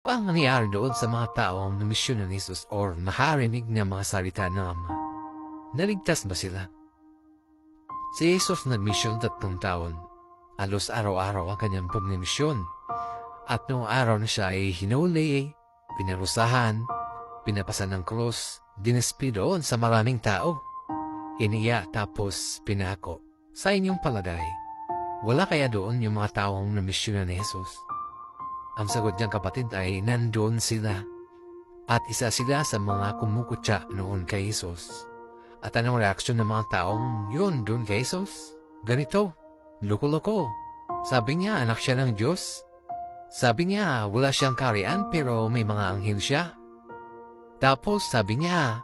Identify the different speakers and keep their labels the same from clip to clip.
Speaker 1: Ang nangyari doon sa mga taong na misyon ng Jesus or nakarinig ng mga salita ng Ama? Naligtas ba sila? Si Jesus nagmisyon tatlong taon. Alos araw-araw ang kanyang pagnimisyon. At noong araw na siya ay hinuli, pinarusahan, pinapasan ng krus, dinespi doon sa maraming tao. Iniya tapos pinako. Sa inyong palagay, wala kaya doon yung mga taong na misyon ni Jesus? Ang sagot niyang kapatid ay nandoon sila. At isa sila sa mga kumukutya noon kay Jesus. At anong reaksyon ng mga taong yun doon kay Jesus? Ganito, loko-loko. Sabi niya anak siya ng Diyos. Sabi niya wala siyang karian pero may mga anghel siya. Tapos sabi niya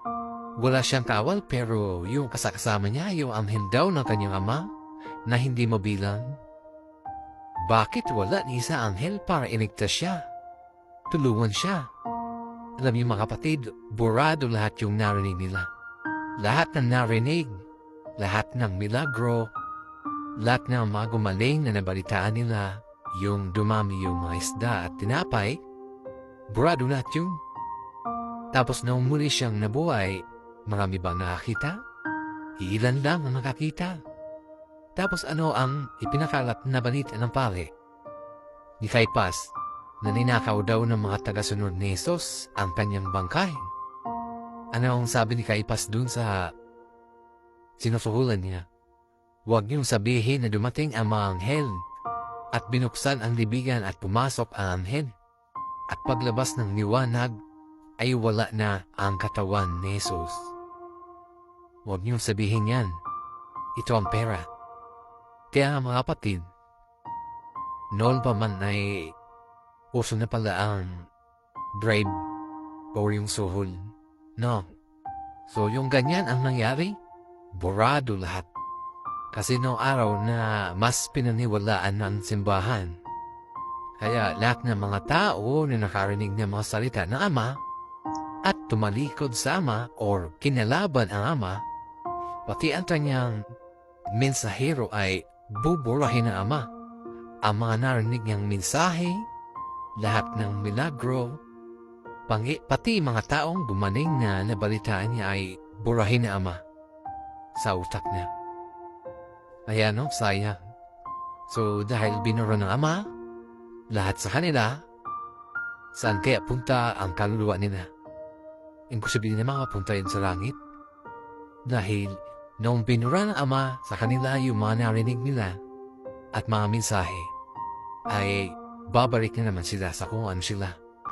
Speaker 1: wala siyang kawal pero yung kasakasama niya yung anghel daw ng kanyang ama na hindi mabilang. Bakit wala ni isa anghel para iligtas siya? Tulungan siya. Alam niyo mga kapatid, burado lahat yung narinig nila. Lahat ng narinig, lahat ng milagro, lahat ng mga na nabalitaan nila, yung dumami yung mga isda at tinapay, burado lahat yun. Tapos nung muli siyang nabuhay, marami bang nakakita? Ilan lang ang nakakita. Tapos ano ang ipinakalat na balita ng pare? Ni Kaipas, na ninakaw daw ng mga tagasunod ni Jesus ang kanyang bangkay. Ano ang sabi ni Kaipas dun sa sinusuhulan niya? Huwag niyong sabihin na dumating ang mga anghel at binuksan ang libigan at pumasok ang anghel. At paglabas ng liwanag ay wala na ang katawan ni Jesus. Huwag niyong sabihin yan. Ito ang pera. Kaya mga kapatid, noon pa man ay uso na pala ang bribe or yung suhol. No. So yung ganyan ang nangyari, burado lahat. Kasi noong araw na mas pinaniwalaan ng simbahan. Kaya lahat ng mga tao na nakarinig ng mga salita ng Ama at tumalikod sa Ama or kinalaban ang Ama, pati ang kanyang mensahero ay buburahin ng Ama. Ang mga narinig niyang mensahe, lahat ng milagro, pati mga taong gumaling na nabalitaan niya ay burahin ng Ama sa utak niya. Kaya no, sayang. So dahil binura ng Ama, lahat sa kanila, saan kaya punta ang kaluluwa nila? Sabihin na mga punta yun sa langit. Dahil noong binura ng Ama sa kanila yung mga narinig nila at mga mensahe, ay babalik na naman sila sa kung ano sila.